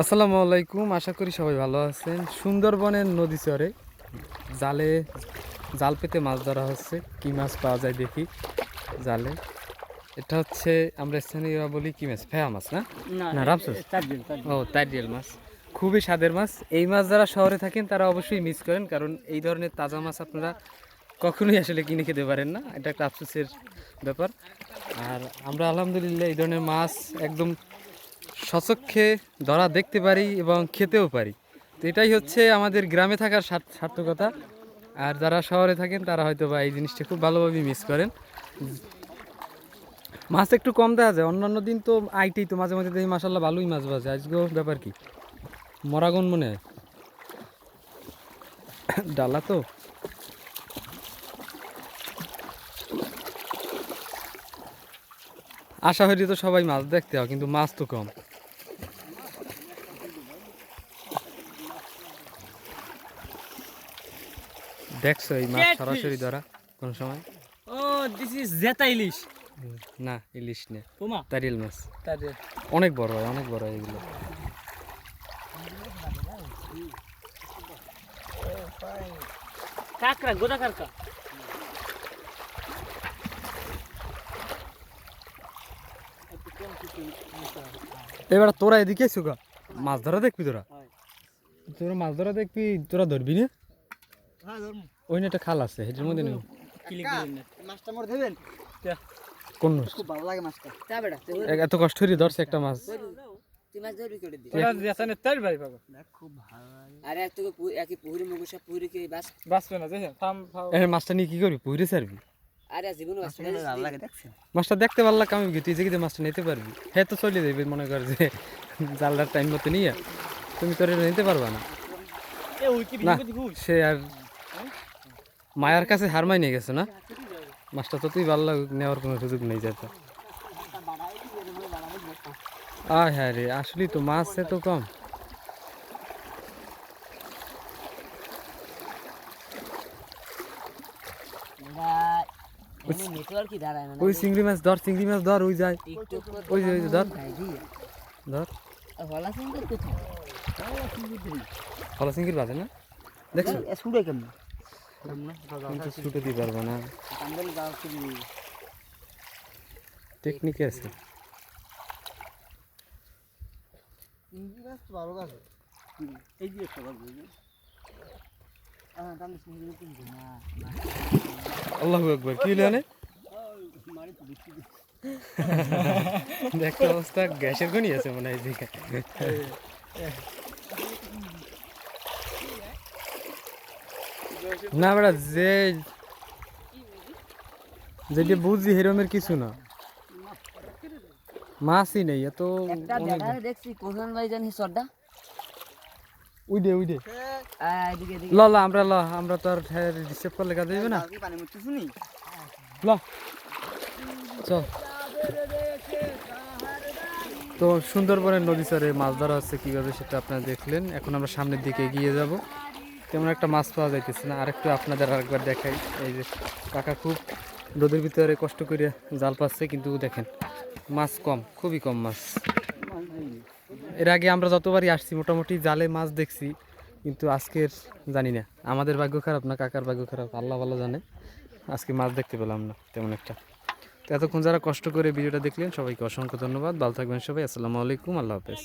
আসসালামু আলাইকুম আশা করি সবাই ভালো আছেন। সুন্দরবনের নদী চরে জালে জাল পেতে মাছ ধরা হচ্ছে। কি মাছ পাওয়া যায় দেখি জালে। এটা হচ্ছে আমরা স্থানীয় বলি কি মাছ? ফেয়া মাছ না? না রামসুস? ও তাইডিয়াল মাছ। খুবই স্বাদের মাছ। এই মাছ যারা শহরে থাকেন তারা অবশ্যই মিস করেন কারণ এই ধরনের তাজা মাছ আপনারা কখনোই আসলে কিনে খেতে পারেন না। এটা একটা আফসোসের ব্যাপার। আর আমরা আলহামদুলিল্লাহ এই ধরনের মাছ একদম সচক্ষে ধরা দেখতে পারি এবং খেতেও পারি। তো এটাই হচ্ছে আমাদের গ্রামে থাকার সার্থ- সার্থকতা। আর যারা শহরে থাকেন, তারা হয়তো বা এই জিনিসটা খুব ভালোভাবে মিস করেন। মাছ একটু কম দেওয়া যায়। অন্যান্য দিন তো আইটেই তো মাঝে মাঝে দেখি মাসাল্লাহ ভালোই মাছ বাজে আজকেও ব্যাপার কি? মরাগন মনে হয়। ডালা তো। আশা করি তো সবাই মাছ দেখতে হয় কিন্তু মাছ তো কম। দেখছ এই মাছ Catfish. সরাসরি ধরা কোন সময় ও দিস ইজ জেতা ইলিশ হুম, না ইলিশ নে ওমা তারিল মাছ তাদের অনেক বড় হয় অনেক বড় হয় এগুলো কাকড়া গোদা কাকড়া এবার তোরা এদিকে এসো গা মাছ ধরা দেখবি তোরা তোরা মাছ ধরা দেখবি তোরা ধরবি না ওই না একটা খাল আছে সেটার মধ্যে নেই। মাছটা মোর দেবেন কোন মাছ? খুব ভালো লাগে মাছটা। তা বেটা এত কষ্ট করে ধরছে একটা মাছ। তুই মাছ ধরবি করে দি। তোরা যেখানে তার ভাই পাবো। খুব ভালো আরে তোকে একই পুহুরি মুগুসা পুহুরি কে বাস। বাঁচবে না দেখেন থাম ফাও এই মাছটা নিয়ে কি করবি? ছাড়বি? আরে জীবন বাস মাছটা ভালো লাগে দেখছেন? মাছটা দেখতে ভালো লাগে আমি তুই যে মাছটা নিতে পারবি? হ্যাঁ তো চলে যাবে মনে কর যে জালটার টাইম মতো নিয়ে। তুমি তোর এটা নিতে পারবা না। সে আর মায়ার কাছে হার মাই নিয়ে গেছে না? মাছটা তো তুই ভালো লাগুক নেওয়ার কোনো সুযোগ নেই যাতে আয় হ্যাঁ রে আসলেই তো মাছ এত কম। ওই চিংড়ি মাছ ধর চিংড়ি মাছ ধর ওই যায় ওই যে ওই যে ধর। ধর। হলা চিংড়ির বাজে না? দেখছ? কিন্তু ছুটে দিতে পারব না। টেকনিক আছে। এই যে একটা ভালো আল্লাহ একবার কি বেশি দেখতে অবস্থা গ্যাসের গনি আছে মনে হয় না বেড়া যে যেটা বুঝি হেরমের কিছু না। মাছই নেই এত দেখছি কোথান ভাই জানি সর্দা উইডে উইডে। ল ল আমরা ল আমরা তো আর করলে কাজ যাবে না? ল। চল। তো সুন্দরবনের নদী চরে মাছ ধরা হচ্ছে কীভাবে সেটা আপনারা দেখলেন। এখন আমরা সামনের দিকে এগিয়ে যাব। তেমন একটা মাছ পাওয়া যাইতেছে না। আরেকটু আপনাদের আরেকবার দেখাই। এই যে কাকা খুব রোদের ভিতরে কষ্ট করে জাল পাচ্ছে, কিন্তু দেখেন, মাছ কম, খুবই কম মাছ। এর আগে আমরা যতবারই আসছি, মোটামুটি জালে মাছ দেখছি, কিন্তু আজকের জানি না। আমাদের ভাগ্য খারাপ না কাকার ভাগ্য খারাপ? আল্লাহ ভালো জানে। আজকে মাছ দেখতে পেলাম না, তেমন একটা। তো এতক্ষণ যারা কষ্ট করে ভিডিওটা দেখলেন, সবাইকে অসংখ্য ধন্যবাদ। ভালো থাকবেন সবাই। আসসালামু আলাইকুম। আল্লাহ হাফেজ।